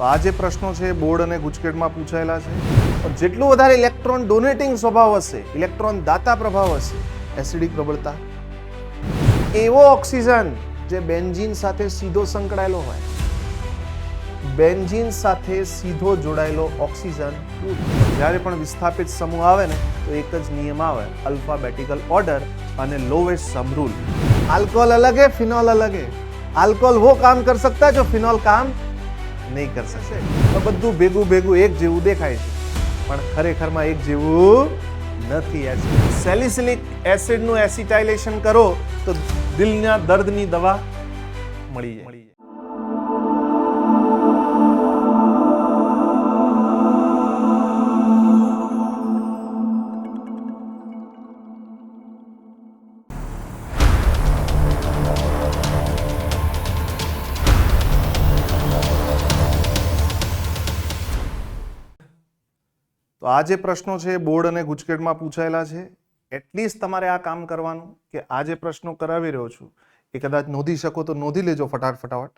તો આ જે પ્રશ્નો છે એ બોર્ડ અને ગુજકેટમાં પૂછાયેલા છે પણ જેટલું વધારે ઇલેક્ટ્રોન ડોનેટિંગ સ્વભાવ હશે ઇલેક્ટ્રોન દાતા પ્રભાવ હશે એસિડિક પ્રબળતા એવો ઓક્સિજન જે બેન્ઝીન સાથે સીધો સંકળાયેલો હોય બેન્ઝીન સાથે સીધો જોડાયેલો ઓક્સિજન જ્યારે પણ વિસ્થાપિત સમૂહ આવે ને તો એક જ નિયમ આવે અલ્ફાબેટિકલ ઓર્ડર અને લોવેસ્ટ સમ રૂલ આલ્કોહોલ અલગ है फिनॉल अलग है आल्कोहल वो काम कर सकता है जो फिनॉल काम નહીં કરી શકશે. તો બધું ભેગું ભેગું એક જેવું દેખાય છે. પણ ખરેખરમાં એક જેવું નથી એસિડ સેલિસિલિક એસિડનું એસિટાઇલેશન કરો તો દિલના દર્દની દવા મળી જાય. આ જે પ્રશ્નો છે એ બોર્ડ અને ગુજકેટમાં પૂછાયેલા છે. એટલીસ્ટ તમારે આ કામ કરવાનું કે આ જે પ્રશ્નો કરાવી રહ્યો છું, એ કદાચ નોંધી શકો તો નોંધી લેજો ફટાફટ ફટાફટ.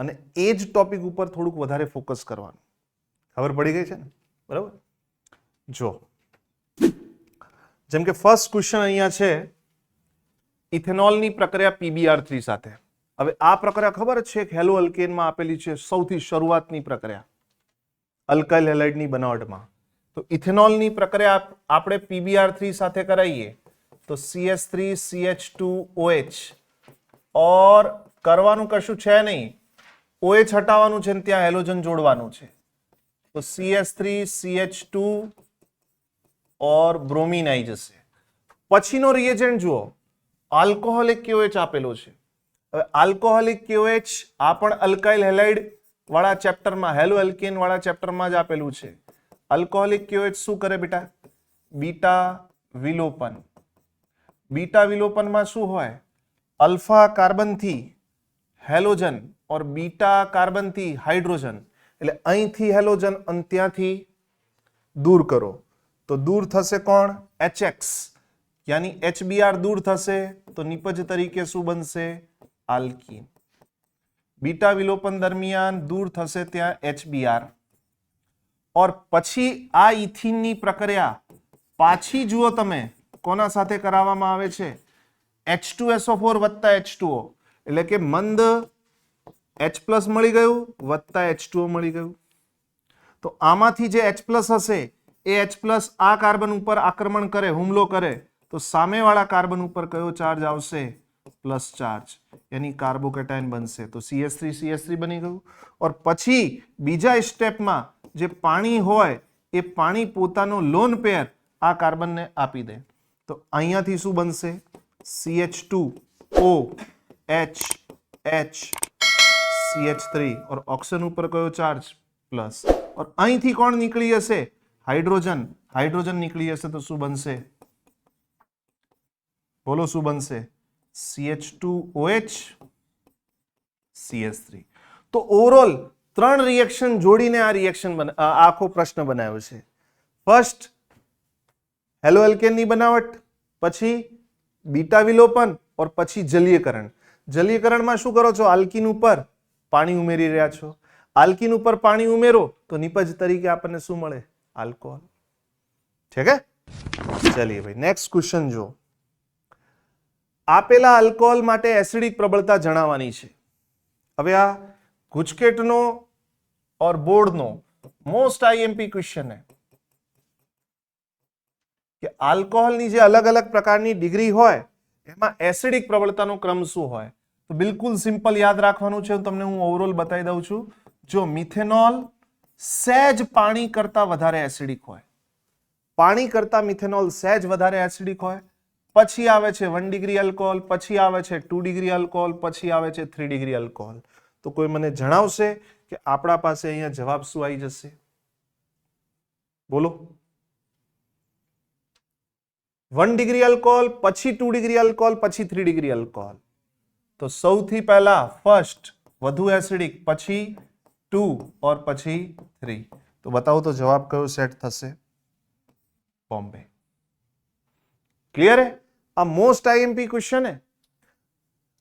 અને એ જ ટોપિક ઉપર થોડુંક વધારે ફોકસ કરવાનું. ખબર પડી ગઈ છે ને? બરાબર? જો. જેમ કે ફર્સ્ટ ક્વેશ્ચન અહીંયા છે, ઇથેનોલની પ્રક્રિયા પીબીઆર થ્રી સાથે. હવે આ પ્રક્રિયા ખબર છે કે હેલો અલ્કેનમાં આપેલી છે સૌથી શરૂઆતની પ્રક્રિયા, અલ્કાઇલ હેલાઇડની બનાવટમાં. તો ઇથેનોલની પ્રક્રિયા આપણે પીબીઆર થ્રી સાથે કરાવીએ તો CS three CH two OH or કરવાનું કશું છે નહીં. ઓએચ હટાવવાનું છે ને ત્યાં હેલોજન જોડવાનું છે. તો CS three CH two or bromine આવી જશે પછીનો રિએજન્ટ જુઓ. આલ્કોહોલિક કેઓએચ આપેલો છે. હવે આલ્કોહોલિક કેઓએચ આ પણ અલ્કાઇલ હેલાઇડ વાળા ચેપ્ટરમાં, હેલો એલ્કેન વાળા ચેપ્ટરમાં જ આપેલું છે. આલ્કોહોલિક કેઓએચ શું કરે બેટા બીટા વિલોપન બીટા વિલોપનમાં શું હોય અલ્ફા કાર્બનથી હેલોજન ઓર બીટા કાર્બનથી હાઇડ્રોજન એટલે અહીંથી હેલોજન અને ત્યાંથી દૂર કરો તો દૂર થશે કોણ એચએક્સ યાની HBr દૂર થશે તો નિપજ તરીકે શું બનશે આલ્કીન બીટા વિલોપન દરમિયાન દૂર થશે ત્યાં HBr ઓર પછી આ ઇથિનની પ્રક્રિયા પાછી જુઓ તમે, કોના સાથે કરાવવામાં આવે છે? H2SO4 વત્તા H2O એટલે કે મંદ એચ પ્લસ મળી ગયું, વત્તા H2O મળી ગયું. તો આમાંથી જે એચ પ્લસ હશે, એ એચ પ્લસ આ કાર્બન ઉપર આક્રમણ કરે, હુમલો કરે, તો સામેવાળા કાર્બન ઉપર કયો ચાર્જ આવશે? પ્લસ ચાર્જ એની કાર્બોકેટાઇન બનશે. તો સીએસ થ્રી સીએસ થ્રી બની ગયું. ઓર પછી બીજા સ્ટેપમાં જે પાણી હોય, એ પાણી પોતાનો લોન પેર આ કાર્બનને આપી દે. તો અહીંયાથી શું બનશે? CH two O H H CH three or oxygen ઉપર કયો ચાર્જ પ્લસ ઓર અહીંથી કોણ નીકળી હશે હાઇડ્રોજન હાઇડ્રોજન નીકળી હશે તો શું બનશે? બોલો શું બનશે? CH two OH CH three તો ઓવરઓલ ત્રણ રિએક્શન જોડીને આ રિએક્શન આખો પ્રશ્ન બનાવ્યો છે. ફર્સ્ટ હેલો એલ્કેનની બનાવટ, પછી બીટા વિલોપન, ઓર પછી જલીયકરણ. જલીયકરણમાં શું કરો છો? આલ્કીન ઉપર પાણી ઉમેરી રહ્યા છો. આલ્કીન ઉપર પાણી ઉમેરો તો નિપજ તરીકે આપણને શું મળે? આલ્કોહોલ. છે કે ચલીએ ભાઈ નેક્સ્ટ ક્વેશ્ચન જો આપેલા આલ્કોહોલ માટે એસિડિક પ્રબળતા જણાવવાની છે. હવે આ ગુજકેટનો ઓર બોર્ડનો મોસ્ટ આઈએમપી ક્વેશ્ચન છે કે આલ્કોહોલની જે અલગ અલગ પ્રકારની ડિગ્રી હોય એમાં એસિડિક પ્રબળતાનો ક્રમ શું હોય તો બિલકુલ સિમ્પલ યાદ રાખવાનું છે તમને હું ઓવરઓલ બતાવી દઉં છું જો મિથેનોલ સહેજ પાણી કરતા વધારે એસિડિક હોય પાણી કરતા મિથેનોલ સહેજ વધારે એસિડિક હોય પછી આવે છે વન ડિગ્રી આલ્કોહોલ પછી આવે છે ટુ ડિગ્રી આલ્કોહોલ પછી આવે છે થ્રી ડિગ્રી આલ્કોહોલ તો કોઈ મને જણાવશે કે આપણા પાસે અહીંયા જવાબ શું આવી જશે બોલો વન ડિગ્રી આલ્કોહોલ પછી ટુ ડિગ્રી આલ્કોહોલ પછી થ્રી ડિગ્રી આલ્કોહોલ તો સૌથી પહેલા ફર્સ્ટ વધુ એસિડિક પછી ટુ ઓર પછી થ્રી તો બતાવો તો જવાબ કયો સેટ થશે બોમ્બે ક્લિયર है આ મોસ્ટ આઈએમપી ક્વેશ્ચન है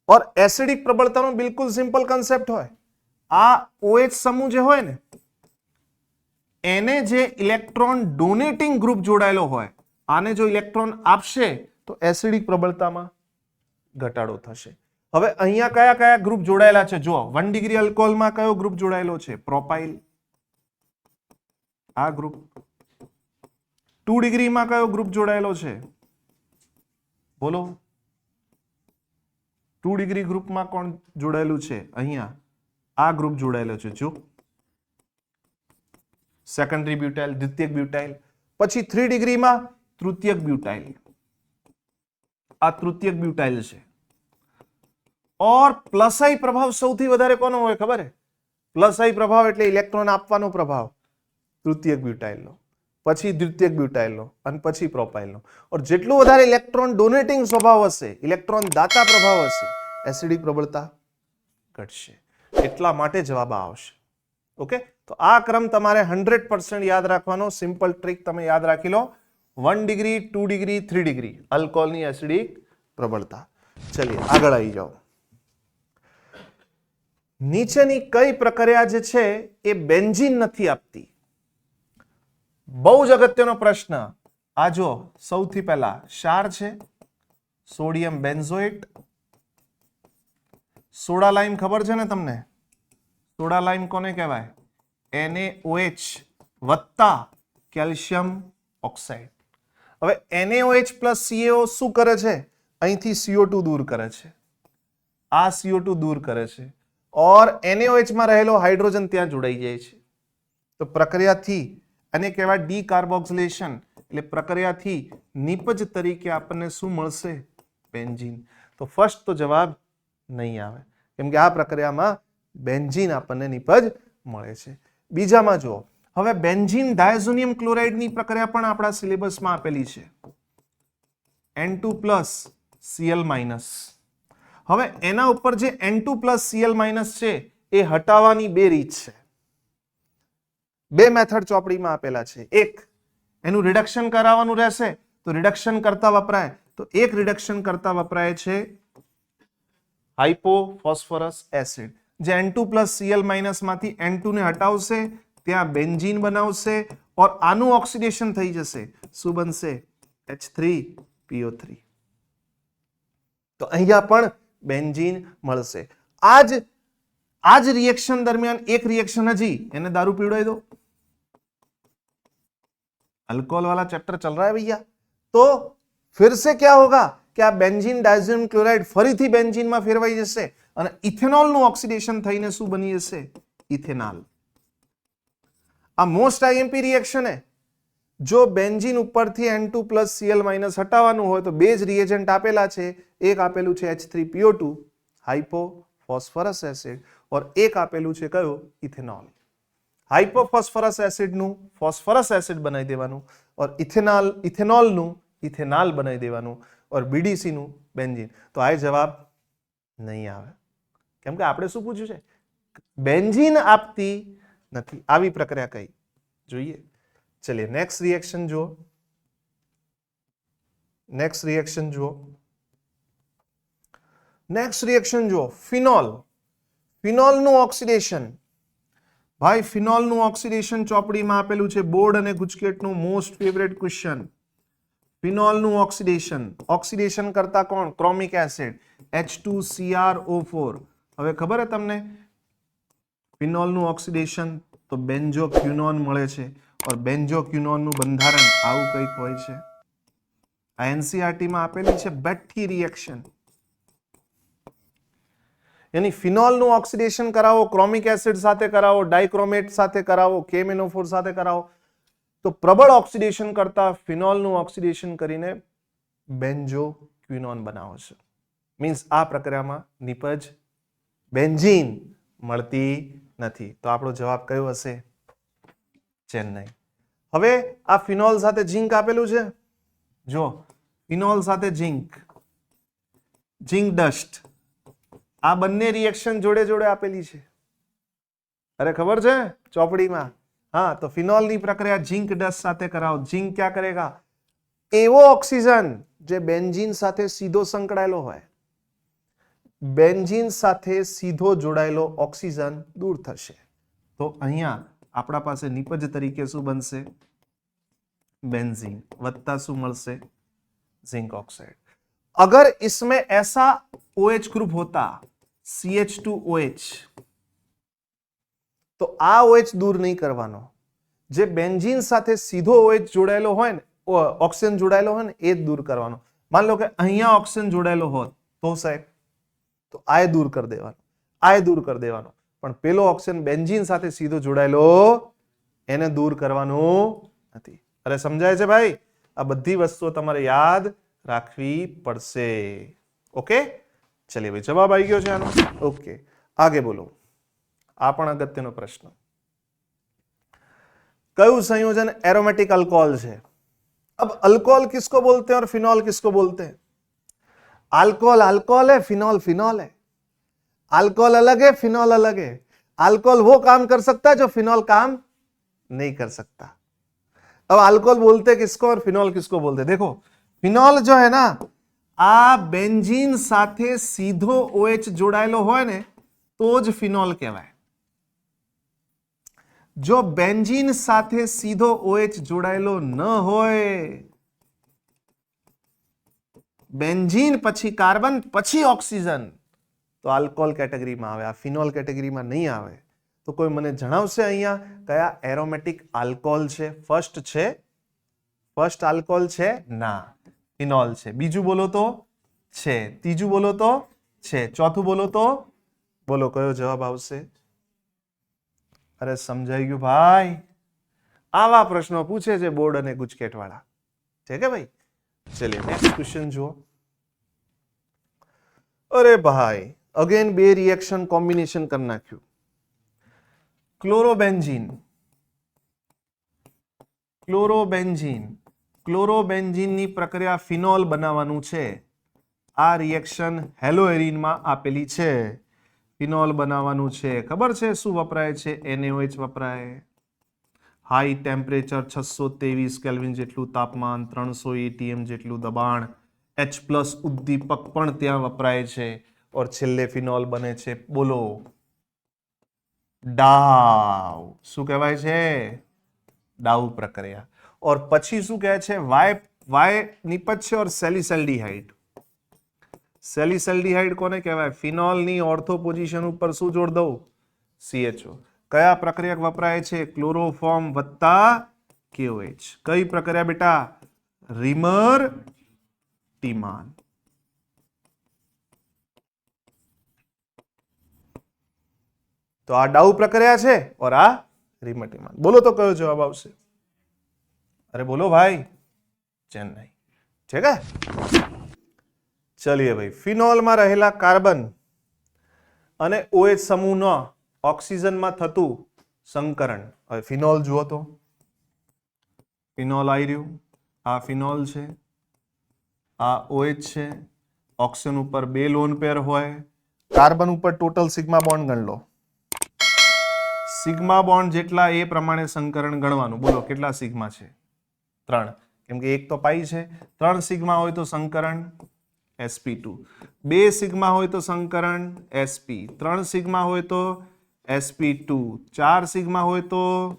और एसिडिक प्रबलता નો બિલકુલ સિમ્પલ કન્સેપ્ટ હોય આ OH સમૂહ જે હોય ને, એને જે ઇલેક્ટ્રોન ડોનેટિંગ ગ્રુપ જોડાયેલો હોય, આને જો ઇલેક્ટ્રોન આપશે, તો એસિડિક પ્રબળતામાં ઘટાડો થશે. હવે અહીંયા કયા કયા ગ્રુપ જોડાયેલા છે? જો વન ડિગ્રી અલ્કોહોલમાં કયો ગ્રુપ જોડાયેલો છે? પ્રોપાઇલ આ ગ્રુપ ટુ ડિગ્રીમાં કયો ગ્રુપ જોડાયેલો છે? બોલો. ટુ ડિગ્રી ગ્રુપમાં કોણ જોડાયેલું છે? અહીંયા. આ ગ્રુપ જોડાયેલો છે, જો. સેકન્ડરી બ્યુટાઇલ દ્વિતીયક બ્યુટાઇલ પછી થ્રી ડિગ્રીમાં તૃતીયક બ્યુટાઇલ આ તૃતીયક બ્યુટાઇલ છે. ઓર પ્લસાઈ પ્રભાવ સૌથી વધારે કોનો હોય, ખબર હે? પ્લસાઈ પ્રભાવ એટલે ઇલેક્ટ્રોન આપવાનો પ્રભાવ. તૃતીયક બ્યુટાઇલનો પછી દ્વિતીયક બ્યુટાઇલનો અને પછી પ્રોપાઇલનો ઓર જેટલું વધારે ઇલેક્ટ્રોન ડોનેટિંગ સ્વભાવ હશે ઇલેક્ટ્રોન દાતા પ્રભાવ હશે એસિડિક પ્રબળતા ઘટશે. એટલા માટે જવાબ આવશે. ઓકે તો આ ક્રમ તમારે હંડ્રેડ પર્સન્ટ યાદ રાખવાનો. સિમ્પલ ટ્રીક તમે યાદ રાખી લો. One degree two degree three degree અલ્કોહોલની acidic પ્રબળતા. ચલીએ, આગળ આવી જાઓ. નીચેની કઈ પ્રક્રિયા જે છે એ બેન્ઝીન નથી આપતી? બહુ જ અગત્યનો પ્રશ્ન. આ જો સૌથી પહેલા ક્ષાર છે, સોડિયમ બેન્ઝોઇટ સોડા લાઈમ ખબર છે ને તમને? સોડા લાઈમ કોને કહેવાય? એનએઓએચ વત્તા કેલ્શિયમ ઓક્સાઇડ. હવે એનએઓએચ પ્લસ સીએઓ શું કરે છે? અહીંથી સીઓ ટુ દૂર કરે છે. આ સીઓ ટુ દૂર કરે છે. ઓર NaOH માં રહેલો હાઇડ્રોજન ત્યાં જોડાઈ જાય છે. તો પ્રક્રિયાથી અને કહેવાય ડીકાર્બોક્સિલેશન. એટલે પ્રક્રિયાથી નિપજ તરીકે આપણને શું મળશે? બેન્ઝીન. તો ફર્સ્ટ તો જવાબ નહીં આવે. કેમ કે આ પ્રક્રિયામાં બેન્ઝીન આપણને નિપજ મળે છે. બીજામાં જુઓ. હવે બેન્ઝીન ડાયઝોનિયમ ક્લોરાઇડની પ્રક્રિયા પણ આપણા સિલેબસમાં આપેલી છે. N two plus CL minus હવે એના ઉપર જે N two plus CL minus છે, એ હટાવવાની બે રીત છે. બે મેથડ ચોપડીમાં આપેલા છે. એક, એનું રિડક્શન કરાવવાનું રહેશે, તો રિડક્શન કરતા વપરાય. તો એક રિડક્શન કરતા વપરાય છે હાઇપોફોસ્ફરસ એસિડ જે એન ટુ પ્લસ સીએલ માઇનસમાંથી એન ને હટાવશે ત્યાં બેન્ઝીન બનાવશે ઓર આનું ઓક્સિડેશન થઈ જશે શું બનશે એચ થ્રી પીઓ થ્રી તો અહીંયા પણ બેન્ઝીન મળશે આ જ આ જ રિએક્શન દરમિયાન એક રિએક્શન હજી એને દારૂ પીવડાવી દો अल्कोहल वाला चैप्टर चल रहा है भैया तो फिर से क्या होगा કે આ બેન્ઝીન ડાયઝિયમ ક્લોરાઇડ ફરીથી બેન્ઝીનમાં ફેરવાઈ જશે અને ઇથેનોલનું ઓક્સિડેશન થઈને શું બની જશે? ઇથેનોલ. આ મોસ્ટ આઈએમપી રિએક્શન જો બેન્ઝીન ઉપરથી N two plus CL minus હટાવવાનું હોય તો બે જ રિએજન્ટ આપેલા છે. એક આપેલું છે H three PO two hypo phosphorus acid, or એક આપેલું છે કયો? ઇથેનોલ. હાઇપોફોસ્ફરસ એસિડનું ફોસ્ફરસ એસિડ બનાવી દેવાનું, ઓર ઇથેનોલ, ઇથેનોલનું ઇથેનાલ બનાવી દેવાનું. ઓર બીડીસીનું બેન્ઝીન. તો આ જવાબ નહીં આવે. કેમ કે આપણે શું પૂછ્યું છે? બેન્ઝીન આપતી નથી. આવી પ્રક્રિયા કઈ? જોઈએ. ચલીએ. નેક્સ્ટ રિએક્શન જુઓ. નેક્સ્ટ રિએક્શન જુઓ. નેક્સ્ટ રિએક્શન જુઓ. ફિનોલ ફિનોલનું ઓક્સિડેશન ભાઈ ફિનોલનું ઓક્સિડેશન ચોપડીમાં આપેલું છે. બોર્ડ અને ગુજકેટનું મોસ્ટ ફેવરેટ ક્વેશ્ચન ફિનોલનું ઓક્સિડેશન ઓક્સિડેશન કરતા કોણ? Chromic acid H two CRO four હવે ખબર હે તમને? ફિનોલનું ઓક્સિડેશન તો બેન્ઝોક્યુનોન મળે છે ઓર બેન્ઝોક્યુનોનનું બંધારણ આવું કંઈક હોય છે. આ એનસીઆરટીમાં આપેલી છે બેઠી રિએક્શન એની ફિનોલનું ઓક્સિડેશન કરાવો ક્રોમિક એસિડ સાથે કરાવો ડાયક્રોમેટ સાથે કરાવો કેમેનોફોર સાથે કરાવો. તો પ્રબળ ઓક્સિડેશન કરતા ફિનોલનું ઓક્સિડેશન કરીને બેન્ઝોક્વિનોન બનાવો છે. મીન્સ આ પ્રક્રિયામાં નિપજ બેન્ઝીન મળતી નથી. તો આપણો જવાબ કયો હશે? ચેન્નઈ. હવે આ ફિનોલ સાથે ઝિંક આપેલું છે. જો ફિનોલ સાથે ઝિંક. Zinc dust. આ બંને રિએક્શન જોડે જોડે આપેલી છે. અરે ખબર છે? ચોપડીમાં. હા તો ફિનોલની પ્રક્રિયા ઝિંક ડસ્ટ સાથે કરાવો ઝિંક ક્યાં કરેગા એવો ઓક્સિજન જે બેન્ઝીન સાથે સીધો સંકળાયેલો હોય બેન્ઝીન સાથે સીધો જોડાયેલો ઓક્સિજન દૂર થશે તો અહીંયા આપણા પાસે નિપજ તરીકે શું બનશે बेंजीन वत्ता શું મળશે जिंक ऑक्साइड अगर इसमें ऐसा OH ग्रुप होता CH2OH તો આ ઓએચ દૂર નહીં કરવાનો. જે બેન્ઝીન સાથે સીધો ઓએચ જોડાયેલો હોય ને ઓક્સિજન જોડાયેલો હોય ને, એ જ દૂર કરવાનો. માન લો કે અહીંયા ઓક્સિજન જોડાયેલો હોત તો સાહેબ, તો આ દૂર કરી દેવાનો. આ દૂર કરી દેવાનો. પણ પેલો ઓક્સિજન બેન્ઝીન સાથે સીધો જોડાયેલો, એને દૂર કરવાનું નથી. અરે સમજાય છે ભાઈ? આ બધી વસ્તુઓ તમારે યાદ રાખવી પડશે. ઓકે? ચલીએ ભાઈ, જવાબ આવી ગયો છે આનો. ઓકે. આગે બોલો. આ પણ અગત્યનો પ્રશ્ન કયું સંયોજન एरोमेटिक अल्कोहल છે अब अल्कोहल किसको बोलते हैं और फिनॉल किसको बोलते हैं अल्कोहल अल्कोहल है फिनॉल फिनॉल है अल्कोहल अलग है फिनॉल अलग है अल्कोहल वो काम कर सकता है जो फिनॉल काम नहीं कर सकता अब अल्कोहल बोलते किसको और फिनॉल किसको बोलते देखो फिनॉल जो है ना આ બેન્ઝીન સાથે સીધો OH જોડાયેલો હોય ને તો જ ફિનોલ કહેવાય જો બેન્ઝીન સાથે સીધો ઓએચ જોડાયેલો ન હોય, બેન્ઝીન પછી કાર્બન, પછી ઓક્સિજન, તો આલ્કોહોલ કેટેગરીમાં આવે. આ ફિનોલ કેટેગરીમાં નહીં આવે. તો કોઈ મને જણાવશે અહીંયા કયા એરોમેટિક આલ્કોહોલ છે? ફર્સ્ટ છે. ફર્સ્ટ આલ્કોહોલ છે? ના. ફિનોલ છે. બીજું બોલો તો છે. ત્રીજું બોલો તો છે. ચોથું બોલો તો? બોલો, કયો જવાબ આવશે? અરે સમજાઈ ગયું ભાઈ. આવા પ્રશ્નો પૂછે છે બોર્ડ અને ગુજકેટ વાળા છે કે ભાઈ? ચલિए નેક્સ્ટ ક્વેશ્ચન જુઓ. અરે ભાઈ અગેન બે રિએક્શન કોમ્બિનેશન કરી નાખ્યું. ક્લોરોબેન્ઝીન. ક્લોરોબેન્ઝીન. ક્લોરોબેન્ઝીનની પ્રક્રિયા ફિનોલ બનાવવાનું છે. આ રિએક્શન હેલોએરિનમાં આપેલી છે. ફિનોલ બનાવવાનું છે. ખબર છે શું વપરાય છે? એનએઓએચ વપરાય. હાઈ ટેમ્પરેચર છસો ત્રેવીસ કેલ્વિન જેટલું તાપમાન, ત્રણસો એટીએમ જેટલું દબાણ. એચ પ્લસ ઉદ્દીપક પણ ત્યાં વપરાય છે. ઓર છેલ્લે ફિનોલ બને છે. બોલો. ડાવ શું કહેવાય છે? ડાવ પ્રક્રિયા. ઓર પછી શું કહે છે? વાય વાય નિપજ છે ઓર સેલિસેલ્ડિહાઇડ સેલિસેલ્ડિહાઇડ કોને કહેવાય? ફિનોલની ઓર્થો પોઝિશન ઉપર શું જોડ દઉં? સીએચઓ કયા પ્રક્રિયા વપરાય છે? ક્લોરોફોર્મ વત્તા કેઓએચ કઈ પ્રક્રિયા બેટા? રિમર ટીમાન. તો આ ડાઉ પ્રક્રિયા છે ઓર આ રિમર ટીમાન. બોલો તો કયો જવાબ આવશે? અરે બોલો ભાઈ. ચેન્નઈ. છે કે ચલીએ ભાઈ. ફિનોલમાં રહેલા કાર્બન અને ઓએચ સમૂહનો ઓક્સિજનમાં થતું સંકરણ. હવે ફિનોલ જુઓ તો. ફિનોલ આવી રહ્યું. આ ફિનોલ છે. આ ઓએચ છે. ઓક્સિજન ઉપર બે લોન પેર હોય. કાર્બન ઉપર ટોટલ સિગ્મા બોન્ડ ગણ લો. સિગ્મા બોન્ડ જેટલા એ પ્રમાણે સંકરણ ગણવાનું. બોલો, કેટલા સિગ્મા છે? ત્રણ. કેમ કે એક તો પાઈ છે. ત્રણ સિગ્મા હોય તો સંકરણ એસપી ટુ. બે સિગ્મા હોય તો સંકરણ, એસપી. ત્રણ સિગ્મા હોય તો એસપી ટુ. ચાર સિગ્મા હોય તો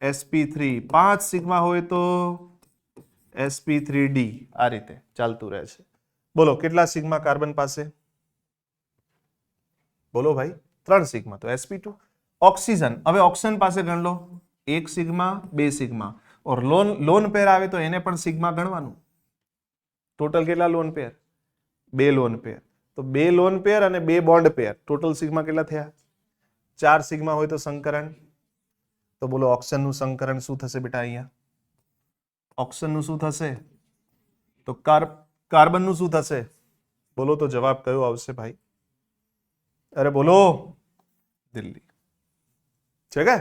એસપી થ્રી. પાંચ સિગ્મા હોય તો એસપી થ્રી ડી. આ રીતે ચાલતું રહે છે. બોલો, કેટલા સિગ્મા કાર્બન પાસે? બોલો ભાઈ, ત્રણ સિગ્મા. તો એસપી ટુ. ઓક્સિજન. હવે ઓક્સિજન પાસે ગણ લો. એક સિગ્મા, બે sigma. Or lone lone pair આવે તો એને પણ સિગ્મા ગણવાનું. ટોટલ કેટલા લોન પેર બે લોન પેર તો બે લોન પેર અને બે બોન્ડ પેર ટોટલ સિગ્મા કેટલા થયા? ચાર સિગ્મા હોય તો સંકરણ. તો બોલો ઓક્સિજનનું સંકરણ શું થશે બેટા અહીંયા? ઓક્સિજનનું શું થશે? તો કાર, કાર્બનનું શું થશે? બોલો તો જવાબ કયો આવશે ભાઈ? અરે બોલો. દિલ્હી. છે કે?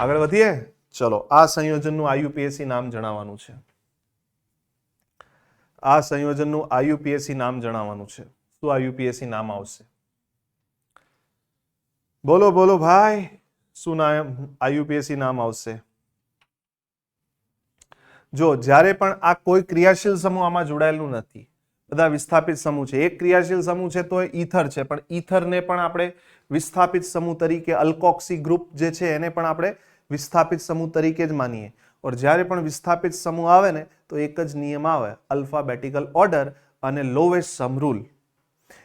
આગળ વધીએ? ચલો, આ સંયોજનનું આયુપીએસી નામ જણાવવાનું છે. આ સંયોજનનું આયુપીએસસી નામ જણાવવાનું છે. શું આયુપીએસસી નામ આવશે? બોલો બોલો ભાઈ, શું નામ આયુપીએસસી નામ આવશે? જો, જ્યારે પણ આ કોઈ ક્રિયાશીલ સમૂહ આમાં જોડાયેલું નથી, બધા વિસ્થાપિત સમૂહ છે. એક ક્રિયાશીલ સમૂહ છે તો એ ઈથર છે, પણ ઈથરને પણ આપણે વિસ્થાપિત સમૂહ તરીકે અલ્કોક્સી ગ્રુપ જે છે એને પણ આપણે વિસ્થાપિત સમૂહ તરીકે જ માનીએ. ઓર જ્યારે પણ વિસ્થાપિત સમૂહ આવે ને, તો એક જ નિયમ આવે અલ્ફાબેટિકલ ઓર્ડર અને લોવેસ્ટ સમ રૂલ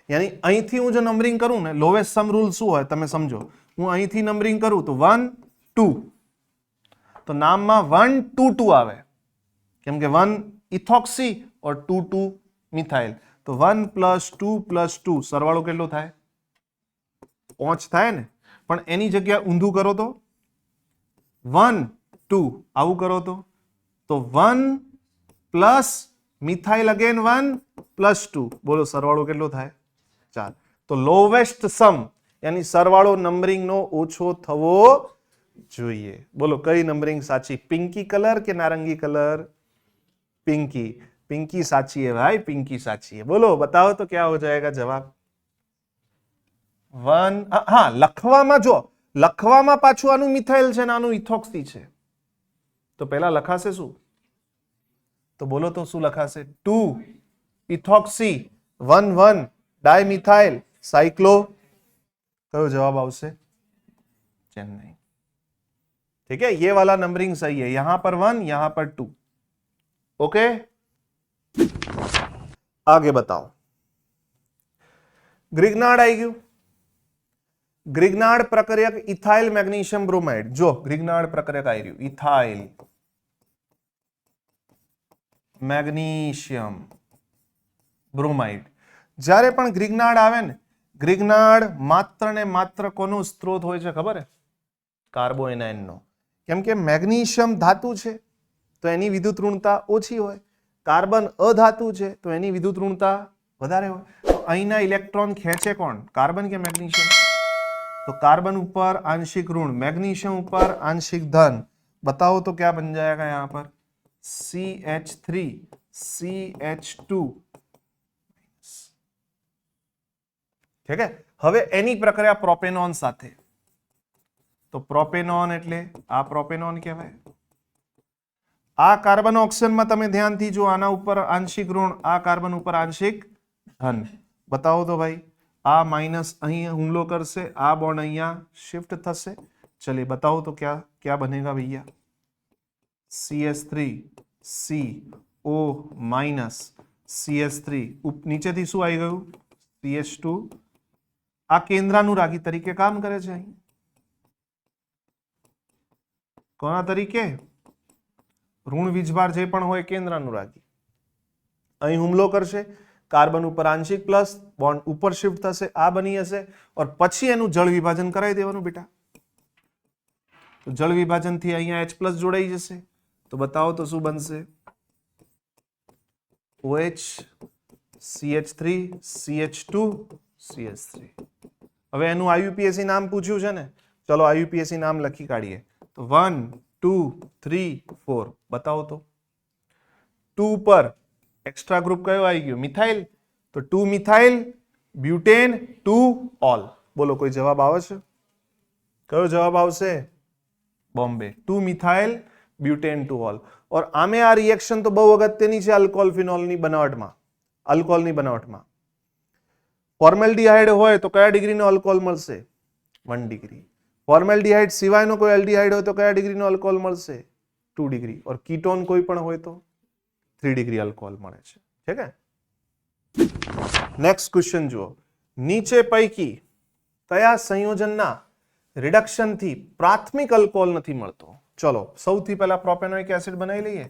યાની અહીંથી હું જો નંબરિંગ કરું ને લોવેસ્ટ સમ રૂલ શું હોય તમે સમજો. હું અહીંથી નંબરિંગ કરું તો વન ટુ તો નામમાં વન ટુ ટુ આવે. કેમ કે one ethoxy or two two methyl તો one plus two plus two સરવાળો કેટલો થાય? પોંચ થાય ને. પણ એની જગ્યા ઊંધું કરો તો? વન ટુ આવું કરો તો? તો one plus methyl again one plus two. બોલો, સરવાળો કેટલો થાય? ચાર. તો લોવેસ્ટ સમ એની સરવાળો નંબરિંગનો ઓછો થવો જોઈએ. બોલો, કઈ નંબરિંગ સાચી? પિંકી કલર કે નારંગી કલર? પિંકી. પિંકી સાચી હે ભાઈ, પિંકી સાચી હે. બોલો, બતાવો તો ક્યાં હો જાયેગા જવાબ? વન, હા, લખવામાં જો, લખવામાં પાછું આનું મિથાઇલ છે ને આનું ઇથોક્સી છે. તો પહેલા લખાશે શું તો બોલો તો શું લખાશે two ethoxy one one dimethyl cyclo કયો જવાબ આવશે चेन्नई ठीक है ये वाला नंबरिंग सही है यहां पर वन यहां पर टू ओके आगे बताओ ગ્રિગ્નાર્ડ આવી ગયું ગ્રિગ્નાર્ડ પ્રક્રિયક ઇથાઇલ મેગ્નેશિયમ બ્રોમાઇડ જો ગ્રિગ્નાર્ડ પ્રક્રિયક આવી રહ્યું ઇથાઇલ મેગ્નીશિયમ બ્રોમાઇડ. જ્યારે પણ ગ્રીગનાડ આવે ને ગ્રીગનાડ માત્ર ને માત્ર કોનું સ્ત્રોત હોય છે ખબર હે? કાર્બોએનાઇનનો. કેમ કે મેગ્નીશિયમ ધાતુ છે, તો એની વિદ્યુત ઋણતા ઓછી હોય. કાર્બન અધાતુ છે, તો એની વિદ્યુત ઋણતા વધારે હોય. તો અહીંના ઇલેક્ટ્રોન ખેંચે કોણ? કાર્બન કે મેગ્નીશિયમ? તો કાર્બન ઉપર આંશિક ઋણ, મેગ્નીશિયમ ઉપર આંશિક ધન. બતાવો તો ક્યાં બન જાયગા યહાં પર? C H three C H two ठीक है हम एनी प्रक्रिया प्रोपेनॉन साथ तो प्रोपेनॉन एट आ प्रोपेनॉन कहवा आ कार्बन ऑक्सीजन में ते ध्यान थी जो आना ऊपर आंशिक ऋण आ कार्बन ऊपर आंशिक धन बताओ तो भाई आ माइनस अमलो कर से आ बॉन्ड अहिया शिफ्ट थे चलिए बताओ तो क्या क्या बनेगा भैया CS three C O minus CS three નીચેથી શું આવી ગયું? સીએસ ટુ આ કેન્દ્રનું રાગી તરીકે કામ કરે છે અહીં. કોના તરીકે? ઋણ વીજભાર જે પણ હોય કેન્દ્રનું રાગી અહીં હુમલો કરશે, કાર્બન ઉપર આંશિક પ્લસ, બોન્ડ ઉપર શિફ્ટ થશે, આ બની હશે, ઓર પછી એનું જળ વિભાજન કરાવી દેવાનું બેટા. તો જળ વિભાજનથી અહીંયા એચ પ્લસ જોડાઈ જશે. તો બતાવો તો શું બનશે OH CH3 CH2 CH3 હવે એનું આયુપીએસી નામ પૂછ્યું છે ને? ચલો આયુપીએસસી નામ લખી કાઢીએ. તો વન ટુ થ્રી ફોર બતાવો તો. ટુ પર એક્સ્ટ્રા ગ્રુપ કયો આવી ગયો? મિથાઇલ તો two methyl butane two ol બોલો, કોઈ જવાબ આવે છે કયો જવાબ આવશે? Bombay. Two methyl butane two ol or આમે આ રિએક્શન તો બહુ અગત્યની છે અલ્કોહોલ ફિનોલની બનાવટમાં અલ્કોહોલની બનાવટમાં ફોર્મેલ્ડિહાઇડ હોય તો કયા ડિગ્રીનો અલ્કોહોલ મળશે વન ડિગ્રી ફોર્મેલ્ડિહાઇડ સિવાયનો કોઈ એલ્ડિહાઇડ હોય તો કયા ડિગ્રીનો અલ્કોહોલ મળશે ટુ ડિગ્રી ઓર કીટોન કોઈ પણ હોય તો થ્રી ડિગ્રી અલ્કોહોલ મળે છે ઠીક હે નેક્સ્ટ ક્વેશ્ચન જુઓ નીચે પૈકી કયા સંયોજનના રિડક્શનથી પ્રાથમિક અલ્કોહોલ નથી મળતો ચલો, સૌથી પહેલા પ્રોપેનોઇક એસિડ બનાવી લઈએ.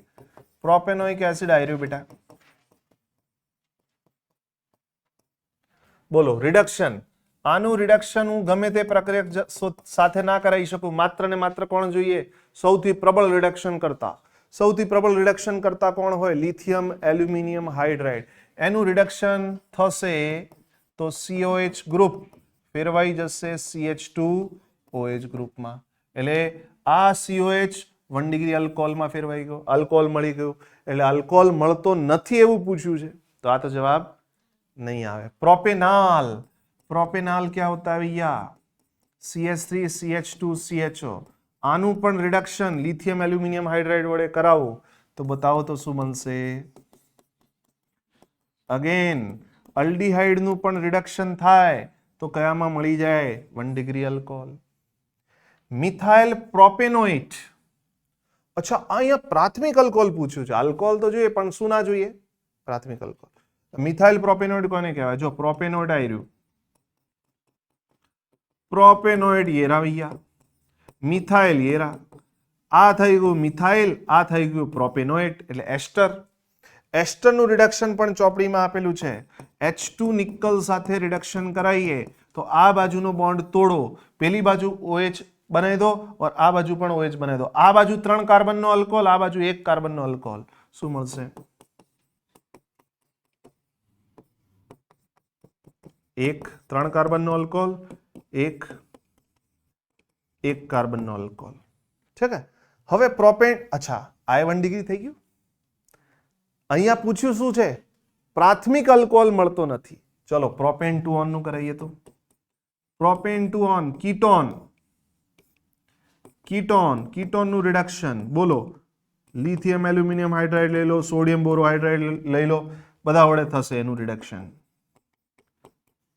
પ્રોપેનોઇક એસિડ આવ્યું બેટા. બોલો રિડક્શન આનું રિડક્શન હું ગમે તે પ્રક્રિયા સાથે ના કરાવી શકું. માત્ર ને માત્ર કોણ જોઈએ? સૌથી પ્રબળ રિડક્શન કરતા. સૌથી પ્રબળ રિડક્શન કરતા કોણ હોય? Lithium aluminium hydride. એનું રિડક્શન થશે તો COH ગ્રુપ ફેરવાઈ જશે CH2 ટુ OH ગ્રુપમાં એટલે આ COH વન ડિગ્રી અલ્કોહોલમાં ફેરવાઈ ગયો અલ્કોહોલ મળી ગયું એટલે અલ્કોહોલ મળતો નથી એવું પૂછ્યું છે તો આ તો જવાબ नहीं आवे प्रोपेनाल प्रोपेनाल क्या होता है भैया C H three C H two C H O આનું પણ રિડક્શન લિથિયમ એલ્યુમિનિયમ હાઇડ્રાઇડ વડે કરાવો તો બતાવો તો શું બનશે અગેન અલ્ડીહાઇડનું પણ રિડક્શન થાય તો કયામાં મળી જાય one degree alcohol methyl propanoate. અચ્છા, અહીંયા પ્રાથમિક અલ્કોહોલ પૂછ્યું છે. આલ્કોહોલ તો જોઈએ, પણ શું ના જોઈએ? પ્રાથમિક અલ્કોહોલ. મિથાઇલ પ્રોપેનોઇડ કોને કહેવાય? જો પ્રોપેનોઇડ આવી રહ્યું. પ્રોપેનોઇડ યેરાવૈયા મિથાઇલ યેરા. આ થઈ ગયું મિથાઇલ, આ થઈ ગયું પ્રોપેનોઇટ એટલે એસ્ટર. એસ્ટરનું રિડક્શન પણ ચોપડીમાં આપેલું છે. એચ ટુ નિકલ સાથે રિડક્શન કરાવીએ તો આ બાજુનો બોન્ડ તોડો. પેલી બાજુ OH બનાવી દો ઓર આ બાજુ પણ OH બનાવી દો. આ બાજુ ત્રણ કાર્બનનો અલ્કોહોલ આ બાજુ એક કાર્બનનો અલ્કોહોલ શું મળશે? એક, ત્રણ કાર્બનનો અલ્કોહોલ એક એક કાર્બનનો અલ્કોહોલ છે કે હવે પ્રોપેન અચ્છા આ વન ડિગ્રી થઈ ગયું? અહીંયા પૂછ્યું શું છે? પ્રાથમિક અલ્કોહોલ મળતો નથી. ચલો પ્રોપેન ટુ ઓનનું કરાવીએ તો. Propane two one ketone ketone, કીટોનનું reduction બોલો લિથિયમ એલ્યુમિનિયમ હાઇડ્રાઇડ લઈ લો સોડિયમ બોરોહાઇડ્રાઇડ લઈ લો, બધા વડે થશે એનું રિડક્શન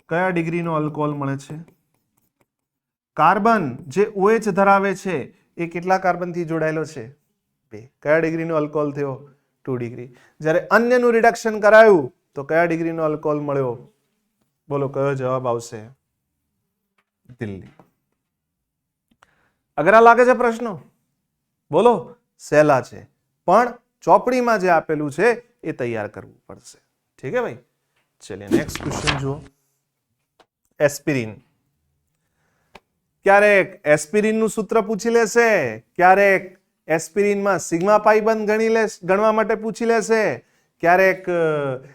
કયા ડિગ્રીનો અલ્કોહોલ મળે છે? કાર્બન જે ઓએચ ધરાવે છે, એ કેટલા કાર્બનથી જોડાયેલો છે? બે. કયા ડિગ્રીનો અલ્કોહોલ થયો? Two degree. જ્યારે અન્યનું રિડક્શન કરાયું, તો કયા ડિગ્રીનો અલ્કોહોલ મળ્યો? બોલો, કયો જવાબ આવશે? દિલ્હી. અઘરા લાગે છે પ્રશ્નો? બોલો, સહેલા છે. પણ ચોપડીમાં જે આપેલું છે એ તૈયાર કરવું પડશે. ઠીક હે ભાઈ? ચલિए નેક્સ્ટ ક્વેશ્ચન જુઓ. એસ્પિરિન. ક્યારેક એસ્પિરિનનું સૂત્ર પૂછી લેશે, ક્યારેક એસ્પિરિનમાં સિગ્મા પાઈ બંધ ગણી લે ગણવા માટે પૂછી લેશે, ક્યારેક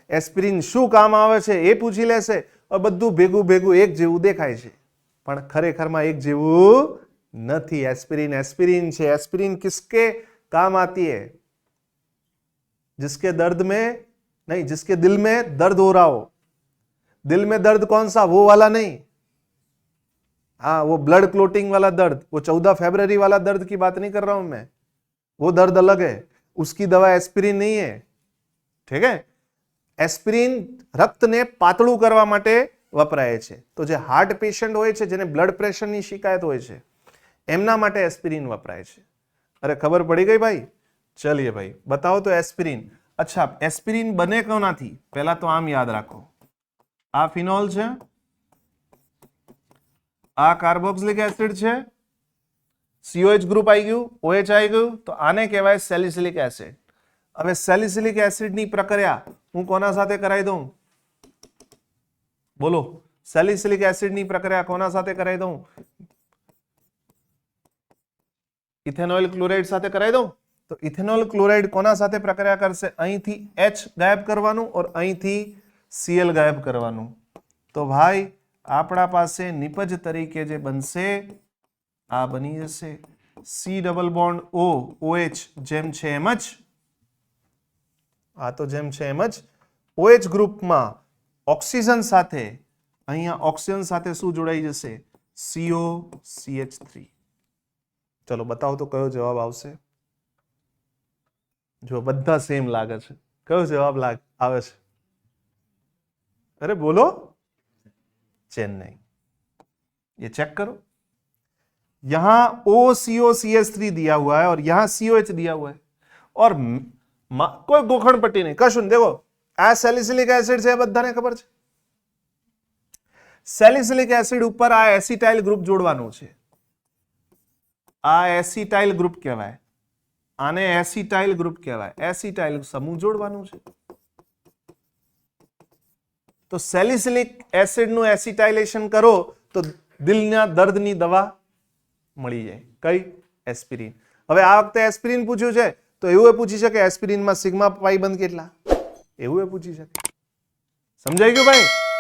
એસ્પિરિન શું કામ આવે છે એ પૂછી લેશે. બધું ભેગું ભેગું એક જેવું દેખાય છે. પણ ખરેખરમાં એક જેવું નથી એસ્પિરિન એસ્પિરિન છે એસ્પિરિન કિસકે काम आती है जिसके दर्द में नहीं जिसके दिल में दर्द हो रहा हो दिल में दर्द कौन सा वो वाला नहीं हाँ वो ब्लड क्लोटिंग वाला दर्द वो चौदह फरवरी वाला दर्द की बात नहीं कर रहा हूं मैं वो दर्द अलग है उसकी दवा एस्पिरिन नहीं है ઠીક હે એસ્પિરિન રક્તને પાતળું કરવા માટે વપરાય છે તો જે હાર્ટ પેશન્ટ હોય છે જેને બ્લડ પ્રેશરની શિકાયત હોય છે એમના માટે એસ્પિરિન વપરાય છે. અરે ખબર પડી ગઈ ભાઈ? ચલિए ભાઈ. બતાવો તો એસ્પિરિન અચ્છા એસ્પિરિન બને કોનાથી? પહેલા તો આમ યાદ રાખો. આ ફિનોલ છે. આ કાર્બોક્સિલિક એસિડ છે. COH ગ્રુપ આવી ગયું OH આવી ગયું, તો આને કહેવાય સેલિસિલિક એસિડ હવે સેલિસિલિક એસિડની પ્રક્રિયા હું કોના સાથે કરાવી દઉં? બોલો. સેલિસિલિક એસિડની પ્રક્રિયા કોના સાથે કરાવી દઉં? ઇથેનોઇલ ક્લોરાઇડ સાથે કરાવી દઉં તો ઇથેનોલ ક્લોરાઇડ કોના સાથે પ્રક્રિયા કરશે અહીંથી H ગાયબ કરવાનું ઓર અહીંથી Cl ગાયબ કરવાનું તો ભાઈ આપણા પાસે નિપજ તરીકે જે બનશે આ બની જશે C double bond O OH જેમ છે એમ જ આ તો જેમ છે એમ જ OH ગ્રુપમાં ઓક્સિજન સાથે અહીંયા ઓક્સિજન સાથે શું જોડાઈ જશે CO CH3 ચલો બતાવો તો કયો જવાબ આવશે જો બધા સેમ લાગે છે કયો જવાબ લાગ આવે છે અરે બોલો चेन्नई ये चेक करो यहां ओ सी ओ सी एस थ्री दिया हुआ है और यहां सी ओ एच दिया हुआ है और म- मा- કોઈ ગોખણ પટ્ટી નહીં કશું નહીં દેખો આ સેલિસિલિક એસિડ છે એ બધાને ખબર છે સેલિસિલિક એસિડ ઉપર આ એસિટાઇલ ગ્રુપ જોડવાનું છે આ એસિટાઇલ ગ્રુપ કહેવાય. આને એસિટાઇલ ગ્રુપ કહેવાય. એસિટાઇલ સમૂહ જોડવાનું છે. તો સેલિસિલિક એસિડનું એસિટાઇલેશન કરો તો દિલના દર્દની દવા મળી જાય. કઈ? એસ્પિરિન હવે આ વખતે એસ્પિરિન પૂછ્યું છે, તો એવું એ પૂછી શકે એસ્પિરિનમાં સિગ્મા પાઈબંધ કેટલા? એવું એ પૂછી શકે. સમજાઈ ગયું ભાઈ?